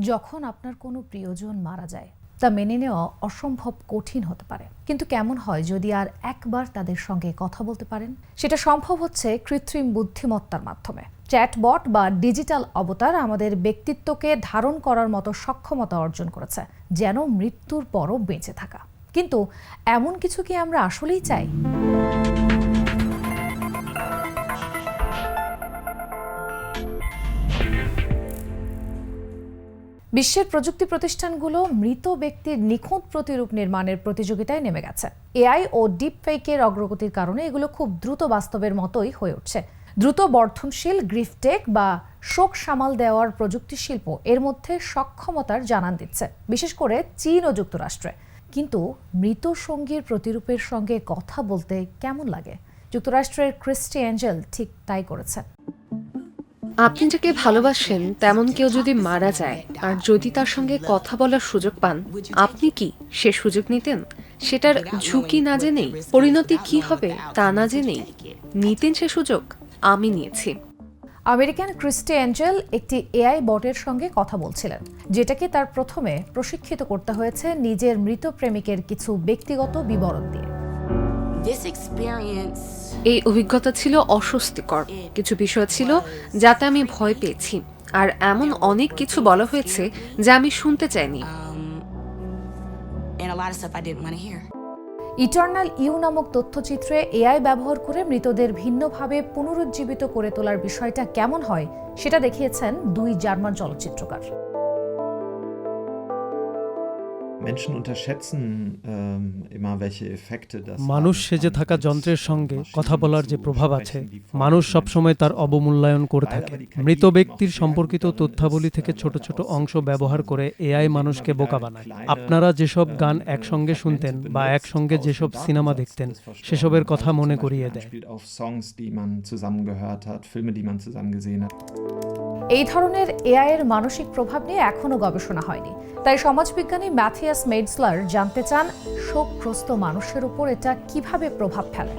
যখন আপনার কোনো প্রিয়জন মারা যায়, তা মেনে নেওয়া অসম্ভব কঠিন হতে পারে। কিন্তু কেমন হয় যদি আর একবার তাদের সঙ্গে কথা বলতে পারেন? সেটা সম্ভব হচ্ছে কৃত্রিম বুদ্ধিমত্তার মাধ্যমে। চ্যাটবট বা ডিজিটাল অবতার আমাদের ব্যক্তিত্বকে ধারণ করার মতো সক্ষমতা অর্জন করেছে, যেন মৃত্যুর পরও বেঁচে থাকা। কিন্তু এমন কিছু কি আমরা আসলেই চাই? বিশ্বের প্রযুক্তি প্রতিষ্ঠানগুলো মৃত ব্যক্তির নিখুঁত প্রতিরূপ নির্মাণের প্রতিযোগিতায় নেমে গেছে। এআই ও ডিপ ফেকের অগ্রগতির কারণে এগুলো খুব দ্রুত বাস্তবের মতোই হয়ে উঠছে। দ্রুত বর্ধনশীল গ্রিফটেক বা শোক সামাল দেওয়ার প্রযুক্তি শিল্প এর মধ্যে সক্ষমতার জানান দিচ্ছে, বিশেষ করে চীন ও যুক্তরাষ্ট্রে। কিন্তু মৃত সঙ্গীর প্রতিরূপের সঙ্গে কথা বলতে কেমন লাগে? যুক্তরাষ্ট্রের ক্রিস্টি অ্যাঞ্জেল ঠিক তাই করেছেন আপনি যাকে ভালোবাসেন তেমন কেউ যদি মারা যায় আর যদি তার সঙ্গে কথা বলার সুযোগ পান আপনি কি সে সুযোগ নিতেন? সেটার ঝুঁকি না জেনেই পরিণতি কি হবে তা না জেনেই নিতেন সে সুযোগ আমি নিয়েছি। আমেরিকান ক্রিস্টি অ্যাঞ্জেল একটি এআই বটের সঙ্গে কথা বলছিলেন যেটাকে তার প্রথমে প্রশিক্ষিত করতে হয়েছে নিজের মৃত প্রেমিকের কিছু ব্যক্তিগত বিবরণ দিয়ে। This experience এই অভিজ্ঞতা ছিল অস্বস্তিকর। কিছু বিষয় ছিল যাতে আমি ভয় পেয়েছি। আর এমন অনেক কিছু বলা হয়েছে যা আমি শুনতে চাইনি। Hear. ইটার্নাল ইউ নামক তথ্যচিত্রে এআই ব্যবহার করে মৃতদের ভিন্নভাবে পুনরুজ্জীবিত করে তোলার বিষয়টা কেমন হয় সেটা দেখিয়েছেন দুই জার্মান চলচ্চিত্রকার। মানুষ সেজে থাকা যন্ত্রের সঙ্গে কথা বলার যে প্রভাব আছে মানুষ সব সময় তার অবমূল্যায়ন করে থাকে। মৃত ব্যক্তির সম্পর্কিত তথ্যাবলী থেকে ছোট ছোট অংশ ব্যবহার করে এআই মানুষকে বোকা বানায়। আপনারা যেসব গান একসঙ্গে শুনতেন বা একসঙ্গে যেসব সিনেমা দেখতেন সেসবের কথা মনে করিয়ে দেয়। অফ ডি মান সুজাম এই ধরনের এআই এর মানসিক প্রভাব নিয়ে এখনও গবেষণা হয়নি। তাই সমাজবিজ্ঞানী ম্যাথিয়াস মেডসলার জানতে চান, শোকগ্রস্ত মানুষের উপর এটা কীভাবে প্রভাব ফেলে।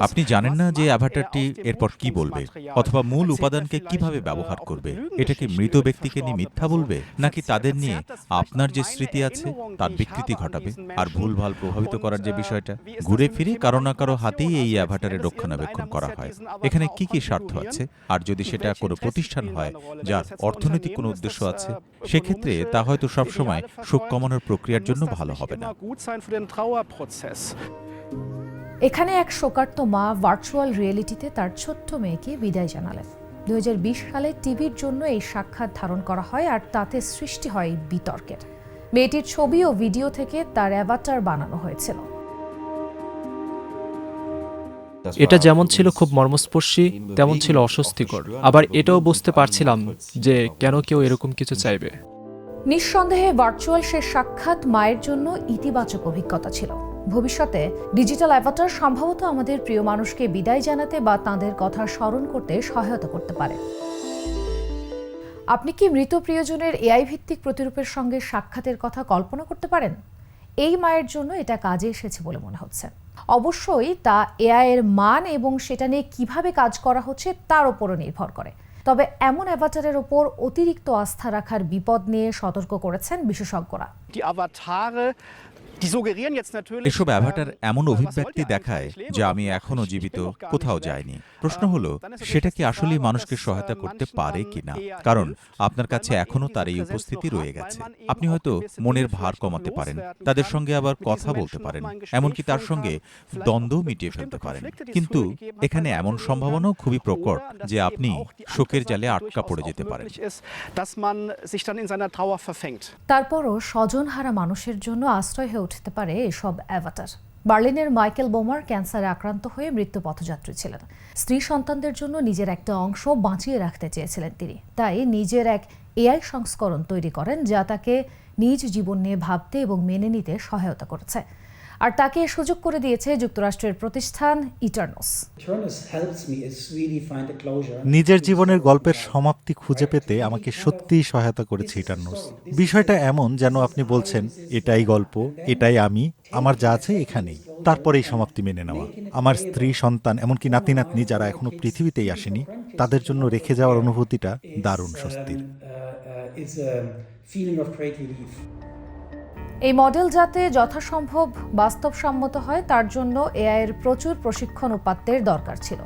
আপনি জানেন না যে অ্যাভাটারটি এরপর কি বলবে? অথবা মূল উপাদানকে কীভাবে ব্যবহার করবে? এটাকে মৃত ব্যক্তিকে নিয়ে মিথ্যা বলবে? নাকি তাদের নিয়ে আপনার যে স্মৃতি আছে তার বিকৃতি ঘটাবে? আর ভুলভাল প্রভাবিত করার যে বিষয়টা? ঘুরে ফিরে কারও না কারও হাতেই এই অ্যাভাটারের রক্ষণাবেক্ষণ করা হয়। এখানে কি কি স্বার্থ আছে? আর যদি সেটা কোনো প্রতিষ্ঠান হয় যার অর্থনৈতিক কোনো উদ্দেশ্য আছে সেক্ষেত্রে তা হয়তো সবসময় সুখ কমানোর প্রক্রিয়ার জন্য ভালো হবে না। Trauerprozess. এখানে এক শোকার্ত মা ভার্চুয়াল রিয়েলিটিতে তার ছোট্ট মেয়েকে বিদায় জানালেন। দু হাজার বিশ সালে টিভির জন্য এই সাক্ষাৎ ধারণ করা হয় আর তাতে সৃষ্টি হয় বিতর্কের। মেয়েটির ছবি ও ভিডিও থেকে তার অ্যাভাটার বানানো হয়েছিল। এটা যেমন ছিল খুব মর্মস্পর্শী তেমন ছিল অস্বস্তিকর। আবার এটাও বুঝতে পারছিলাম যে কেন কেউ এরকম কিছু চাইবে। নিঃসন্দেহে ভার্চুয়াল সে সাক্ষাৎ মায়ের জন্য ইতিবাচক অভিজ্ঞতা ছিল। ভবিষ্যতে ডিজিটাল অ্যাভাটার সম্ভবত আমাদের প্রিয় মানুষকে বিদায় জানাতে বা তাঁদের কথা স্মরণ করতে সহায়তা করতে পারে। আপনি কি মৃত প্রিয়জনের এআই ভিত্তিক প্রতিরূপের সঙ্গে সাক্ষাতের কথা কল্পনা করতে পারেন? এই মায়ের জন্য এটা কাজে এসেছে বলে মনে হচ্ছে। অবশ্যই তা এআই এর মান এবং সেটা নিয়ে কীভাবে কাজ করা হচ্ছে তার উপরও নির্ভর করে। তবে এমন অ্যাভাটারের ওপর অতিরিক্ত আস্থা রাখার বিপদ নিয়ে সতর্ক করেছেন বিশেষজ্ঞরা। এসব অ্যাভাটার এমন অভিব্যক্তি দেখায় যে আমি এখনও জীবিত কোথাও যাইনি। প্রশ্ন হল সেটা কি আসলে মানুষকে সহায়তা করতে পারে কিনা? কারণ আপনার কাছে এখনও তার এই উপস্থিতি রয়ে গেছে। আপনি হয়তো মনের ভার কমাতে পারেন। তাদের সঙ্গে আবার কথা বলতে পারেন। এমনকি তার সঙ্গে দ্বন্দ্ব মিটিয়ে ফেলতে পারেন। কিন্তু এখানে এমন সম্ভাবনাও খুবই প্রকট যে আপনি শোকের জালে আটকা পড়ে যেতে পারেন। তারপরও স্বজন হারা মানুষের জন্য আশ্রয় উঠতে পারে এসব অ্যাভাটার। বার্লিনের মাইকেল বোমার ক্যান্সারে আক্রান্ত হয়ে মৃত্যু পথযাত্রী ছিলেন। স্ত্রী সন্তানদের জন্য নিজের একটা অংশ বাঁচিয়ে রাখতে চেয়েছিলেন তিনি। তাই নিজের এক এআই সংস্করণ তৈরি করেন যা তাকে নিজ জীবন নিয়ে ভাবতে এবং মেনে নিতে সহায়তা করেছে। আর তাকে সুযোগ করে দিয়েছে যুক্তরাষ্ট্রের প্রতিষ্ঠান ইটার্নস. নিজের জীবনের গল্পের সমাপ্তি খুঁজে পেতে আমাকে সত্যিই সহায়তা করেছে ইটার্নস। বিষয়টা এমন যেন আপনি বলছেন এটাই গল্প এটাই আমি আমার যা আছে এখানেই। তারপরেই সমাপ্তি মেনে নেওয়া। আমার স্ত্রী সন্তান এমনকি নাতি নাতনি যারা এখনও পৃথিবীতেই আসেনি তাদের জন্য রেখে যাওয়ার অনুভূতিটা দারুণ স্বস্তির। Uh, uh, it's a feeling of great relief. এই মডেল যাতে যথাসম্ভব বাস্তবসম্মত হয় তার জন্য এআই এর প্রচুর প্রশিক্ষণ উপাত্তের দরকার ছিল।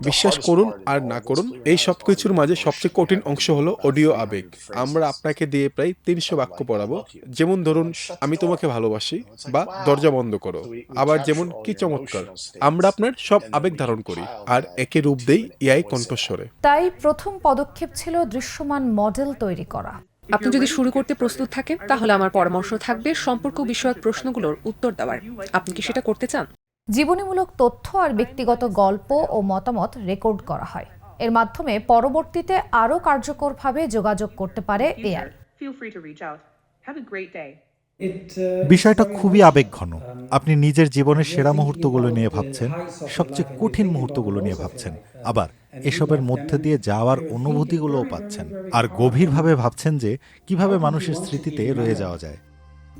বিশ্বাস করুন আর না করুন এই সব কিছুর মাঝে সবচেয়ে কঠিন অংশ হলো অডিও আবেগ। আমরা আপনাকে দিয়ে প্রায় তিনশো বাক্য পড়াবো। যেমন ধরুন আমি তোমাকে ভালোবাসি বা দরজা বন্ধ করো। আবার যেমন কি চমৎকার আমরা আপনার সব আবেগ ধারণ করি আর একে রূপ দেই এআই কণ্ঠস্বরে। তাই প্রথম পদক্ষেপ ছিল দৃশ্যমান মডেল তৈরি করা। আপনি যদি শুরু করতে প্রস্তুত থাকেন তাহলে আমার পরামর্শ থাকবে সম্পর্ক বিষয়ক প্রশ্নগুলোর উত্তর দেওয়ার। আপনি কি সেটা করতে চান? জীবনীমূলক তথ্য আর ব্যক্তিগত গল্প ও মতামত রেকর্ড করা হয়। এর মাধ্যমে পরবর্তীতে আরও কার্যকরভাবে যোগাযোগ করতে পারে এআই বিষয়টা খুবই আবেগঘন। আপনি নিজের জীবনের সেরা মুহূর্তগুলো নিয়ে ভাবছেন, সবচেয়ে কঠিন মুহূর্তগুলো নিয়ে ভাবছেন। আবার এসবের মধ্যে দিয়ে যাওয়ার অনুভূতিগুলোও পাচ্ছেন। আর গভীরভাবে ভাবছেন যে কীভাবে মানুষের স্মৃতিতে রয়ে যাওয়া যায়।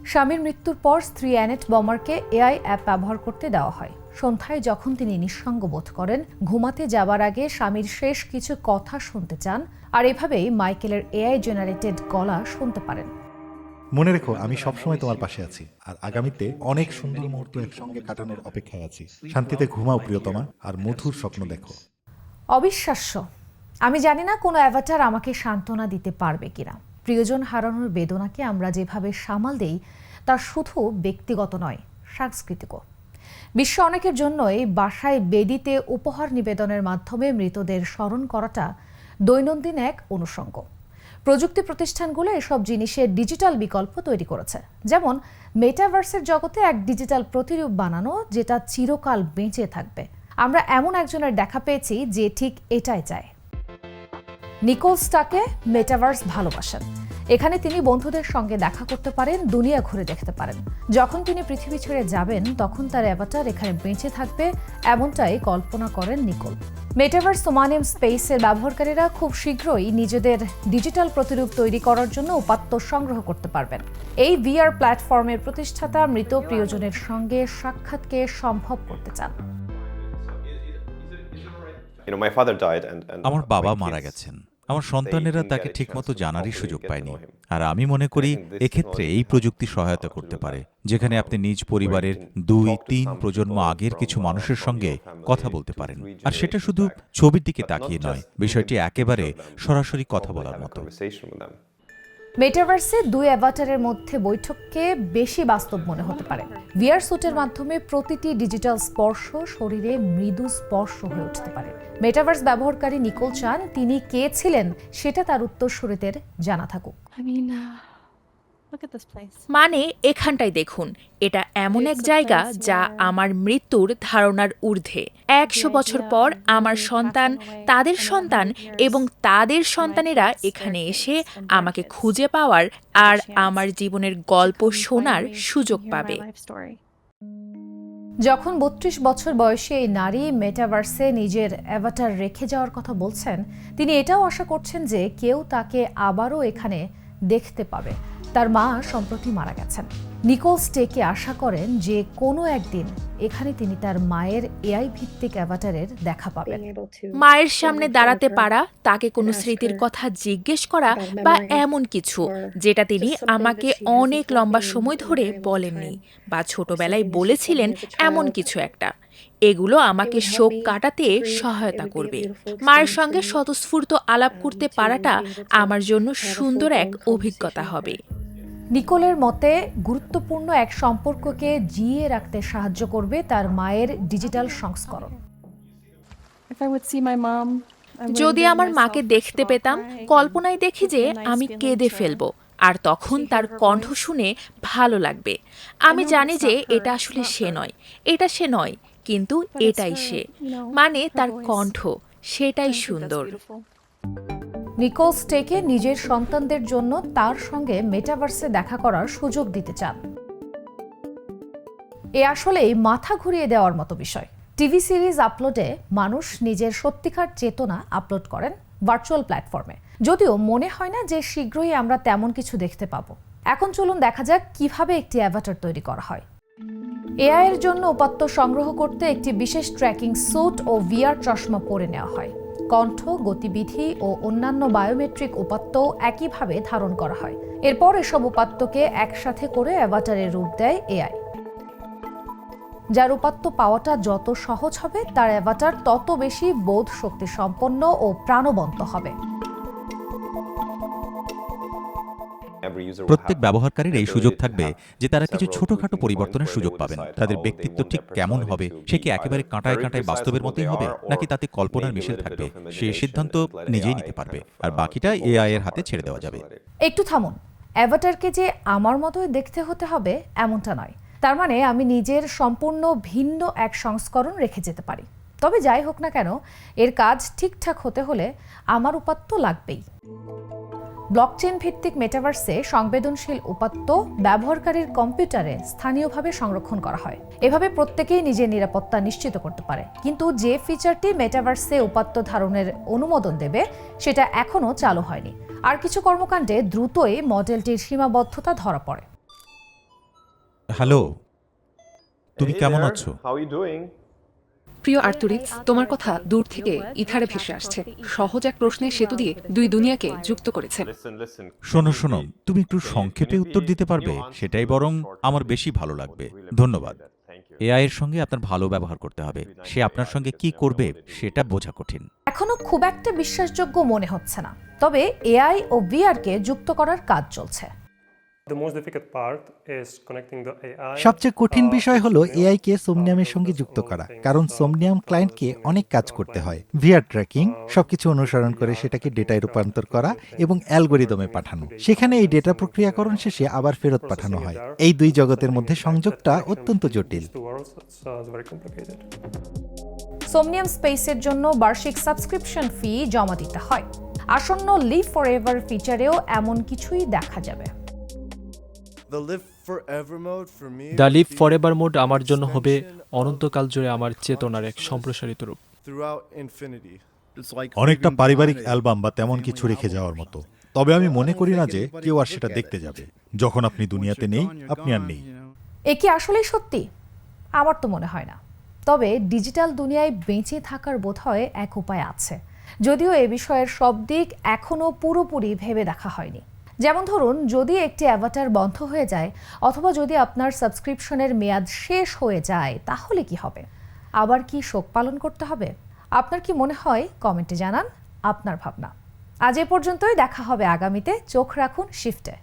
স্বামীর মৃত্যুর পর স্ত্রী অ্যানেট বমারকে এআই অ্যাপ ব্যবহার করতে দেওয়া হয়। সন্ধ্যায় যখন তিনি নিঃসঙ্গ বোধ করেন, ঘুমাতে যাবার আগে স্বামীর শেষ কিছু কথা শুনতে চান, আর এভাবেই মাইকেলের এআই জেনারেটেড গলা শুনতে পারেন। মনে রেখো, আমি সবসময় তোমার পাশে আছি, আর আগামীতে অনেক সুন্দর মুহূর্ত একসঙ্গে কাটানোর অপেক্ষায় আছি। শান্তিতে ঘুমাও, প্রিয়তমা, আর মধুর স্বপ্ন দেখো। অবিশ্বাস্য। আমি জানি না কোনো অ্যাভাটার আমাকে সান্ত্বনা দিতে পারবে কিনা। প্রিয়জন হারানোর বেদনাকে আমরা যেভাবে সামাল দেই, তা শুধু ব্যক্তিগত নয়, সাংস্কৃতিকও। বিশ্ব অনেকের জন্যই বাসায় বেদিতে উপহার নিবেদনের মাধ্যমে মৃতদের স্মরণ করাটা দৈনন্দিন এক অনুষঙ্গ। প্রযুক্তি প্রতিষ্ঠানগুলো এসব জিনিসের ডিজিটাল বিকল্প তৈরি করেছে। যেমন মেটাভার্সের জগতে এক ডিজিটাল প্রতিরূপ বানানো যেটা চিরকাল বেঁচে থাকবে। আমরা এমন একজনের দেখা পেয়েছি যে ঠিক এটাই চায়। নিকোলসটাকে মেটাভার্স ভালোবাসেন। এখানে তিনি বন্ধুদের সঙ্গে দেখা করতে পারেন দুনিয়া ঘুরে দেখতে পারেন। যখন তিনি পৃথিবী ছেড়ে যাবেন তখন তার অ্যাভাটার এখানে বেঁচে থাকবে এমনটাই কল্পনা করেন নিকোল। মেটাভার্স সোমানিয়াম স্পেসের ব্যবহারকারীরা খুব শীঘ্রই নিজেদের ডিজিটাল প্রতিরূপ তৈরি করার জন্য উপাত্ত সংগ্রহ করতে পারবেন। এই ভিআর প্ল্যাটফর্মের প্রতিষ্ঠাতা মৃত প্রিয়জনের সঙ্গে সাক্ষাৎকে সম্ভব করতে চান। আমার বাবা মারা গেছেন। আমার সন্তানেরা তাকে ঠিকমতো জানারই সুযোগ পায়নি। আর আমি মনে করি এক্ষেত্রে এই প্রযুক্তি সহায়তা করতে পারে যেখানে আপনি নিজ পরিবারের দুই তিন প্রজন্ম আগের কিছু মানুষের সঙ্গে কথা বলতে পারেন। আর সেটা শুধু ছবির দিকে তাকিয়ে নয় বিষয়টি একেবারে সরাসরি কথা বলার মতো। মেটাভার্সে দুই অ্যাভাটারের মধ্যে বৈঠককে বেশি বাস্তব মনে হতে পারে। ভিআর সুটের মাধ্যমে প্রতিটি ডিজিটাল স্পর্শ শরীরে মৃদু স্পর্শ হয়ে উঠতে পারে। মেটাভার্স ব্যবহারকারী নিকোল চান, তিনি কে ছিলেন, সেটা তার উত্তরসূরিদের জানা থাকুক। মানে এখানটায় দেখুন এটা এমন এক জায়গা যা আমার মৃত্যুর ধারণার ঊর্ধ্বে। একশো বছর পর আমার সন্তান তাদের সন্তান এবং তাদের সন্তানেরা এখানে এসে আমাকে খুঁজে পাওয়ার আর আমার জীবনের গল্প শোনার সুযোগ পাবে। যখন বত্রিশ বছর বয়সে এই নারী মেটাভার্সে নিজের অ্যাভাটার রেখে যাওয়ার কথা বলছেন তিনি এটাও আশা করছেন যে কেউ তাকে আবারও এখানে দেখতে পাবে। তার মা সম্প্রতি মারা গেছেন। নিকোল স্টেকে আশা করেন যে কোনো একদিন এখানে তিনি তার মায়ের এআই ভিত্তিক অ্যাভাটারের দেখা পাবেন। মায়ের সামনে দাঁড়াতে পারা তাকে কোনো স্মৃতির কথা জিজ্ঞেস করা বা এমন কিছু যেটা তিনি আমাকে অনেক লম্বা সময় ধরে বলেননি বা ছোটবেলায় বলেছিলেন এমন কিছু একটা। এগুলো আমাকে শোক কাটাতে সহায়তা করবে। মায়ের সঙ্গে স্বতঃস্ফূর্ত আলাপ করতে পারাটা আমার জন্য সুন্দর এক অভিজ্ঞতা হবে। নিকোলের মতে গুরুত্বপূর্ণ এক সম্পর্ককে জিয়ে রাখতে সাহায্য করবে তার মায়ের ডিজিটাল সংস্করণ। যদি আমার মাকে দেখতে পেতাম কল্পনায় দেখি যে আমি কেঁদে ফেলব আর তখন তার কণ্ঠ শুনে ভালো লাগবে। আমি জানি যে এটা আসলে সে নয় এটা সে নয় কিন্তু এটাই সে। মানে তার কণ্ঠ সেটাই সুন্দর। নিকোল স্টেকে নিজের সন্তানদের জন্য তার সঙ্গে মেটাভার্সে দেখা করার সুযোগ দিতে চান। এ আসলেই মাথা ঘুরিয়ে দেওয়ার মতো বিষয়। টিভি সিরিজ আপলোডে মানুষ নিজের সত্যিকার চেতনা আপলোড করেন ভার্চুয়াল প্ল্যাটফর্মে। যদিও মনে হয় না যে শীঘ্রই আমরা তেমন কিছু দেখতে পাবো। এখন চলুন দেখা যাক কীভাবে একটি অ্যাভাটার তৈরি করা হয়। এআই এর জন্য উপাত্ত সংগ্রহ করতে একটি বিশেষ ট্র্যাকিং স্যুট ও ভিআর চশমা পরে নেওয়া হয়। কণ্ঠ, গতিবিধি ও অন্যান্য বায়োমেট্রিক উপাত্ত একইভাবে ধারণ করা হয়। এরপর এসব উপাত্তকে একসাথে করে অ্যাভাটারের রূপ দেয় এআই। যার উপাত্ত পাওয়াটা যত সহজ হবে, তার অ্যাভাটার তত বেশি বোধ শক্তি সম্পন্ন ও প্রাণবন্ত হবে। প্রত্যেক ব্যবহারকারীর এই সুযোগ থাকবে যে তারা কিছু ছোটখাটো পরিবর্তনের সুযোগ পাবেন। তাদের ব্যক্তিত্ব ঠিক কেমন হবে সে কি একেবারে কাঁটায় কাঁটায় বাস্তবের মতোই হবে নাকি তাতে কল্পনার মিশেল থাকবে সে সিদ্ধান্ত নিজেই নিতে পারবে। আর বাকিটা এআই এর হাতে ছেড়ে দেওয়া যাবে। একটু থামুন। অ্যাভাটারকে যে আমার মতোই দেখতে হতে হবে এমনটা নয়। তার মানে আমি নিজের সম্পূর্ণ ভিন্ন এক সংস্করণ রেখে যেতে পারি। তবে যাই হোক না কেন এর কাজ ঠিকঠাক হতে হলে আমার উপাত্ত লাগবেই। ব্লকচেন ভিত্তিক মেটাভার্সে সংবেদনশীল উপাত্ত ব্যবহারকারীর কম্পিউটারে স্থানীয়ভাবে সংরক্ষণ করা হয়। এভাবে প্রত্যেকেই নিজের নিরাপত্তা নিশ্চিত করতে পারে। কিন্তু যে ফিচারটি মেটাভার্সে উপাত্ত ধারণের অনুমোদন দেবে সেটা এখনও চালু হয়নি। আর কিছু কর্মকাণ্ডে দ্রুতই মডেলটির সীমাবদ্ধতা ধরা পড়ে। হ্যালো তুমি কেমন আছো? প্রিয় আর্তুরিৎস তোমার কথা দূর থেকে ইথারে ভেসে আসছে। সহজ এক প্রশ্নের সেতু দিয়ে দুই দুনিয়াকে যুক্ত করেছে। শোনো শোনো তুমি একটু সংক্ষেপে উত্তর দিতে পারবে সেটাই বরং আমার বেশি ভালো লাগবে। ধন্যবাদ। এআই এর সঙ্গে আপনার ভালো ব্যবহার করতে হবে। সে আপনার সঙ্গে কি করবে সেটা বোঝা কঠিন। এখনও খুব একটা বিশ্বাসযোগ্য মনে হচ্ছে না। তবে এআই ও ভিআরকে যুক্ত করার কাজ চলছে। সবচেয়ে কঠিন বিষয় হলো এআই কে সোমনিয়ামের সঙ্গে যুক্ত করা। কারণ সোমনিয়াম ক্লায়েন্টকে অনেক কাজ করতে হয়। ভিআর ট্র্যাকিং সবকিছু অনুসরণ করে সেটাকে ডেটায় রূপান্তর করা এবং অ্যালগোরিদমে পাঠানো। সেখানে এই ডেটা প্রক্রিয়াকরণ শেষে আবার ফেরত পাঠানো হয়। এই দুই জগতের মধ্যে সংযোগটা অত্যন্ত জটিল। সোমনিয়াম স্পেসের জন্য বার্ষিক সাবস্ক্রিপশন ফি জমা দিতে হয়। আসন্ন লিভ ফর এভার ফিচারেও এমন কিছুই দেখা যাবে। The live forever mode আমার জন্য হবে অনন্তকাল জুড়ে আমার চেতনার এক সম্প্রসারিত রূপ। অনেকটা পারিবারিক অ্যালবাম বা তেমন কিছু রেখে যাওয়ার মতো। তবে আমি মনে করি না যে কেউ আর সেটা দেখতে যাবে। যখন আপনি দুনিয়াতে নেই আপনি আর নেই। এ কি আসলেই সত্যি আমার তো মনে হয় না। তবে ডিজিটাল দুনিয়ায় বেঁচে থাকার বোধহয় এক উপায় আছে। যদিও এ বিষয়ের সব দিক এখনও পুরোপুরি ভেবে দেখা হয়নি। যেমন ধরুন, যদি একটি অ্যাভাটার বন্ধ হয়ে যায় অথবা যদি আপনার সাবস্ক্রিপশনের মেয়াদ শেষ হয়ে যায়, তাহলে কি হবে? আবার কি শোক পালন করতে হবে? আপনার কি মনে হয়? কমেন্টে জানান আপনার ভাবনা। আজ এ পর্যন্তই, দেখা হবে আগামীতে। চোখ রাখুন শিফটে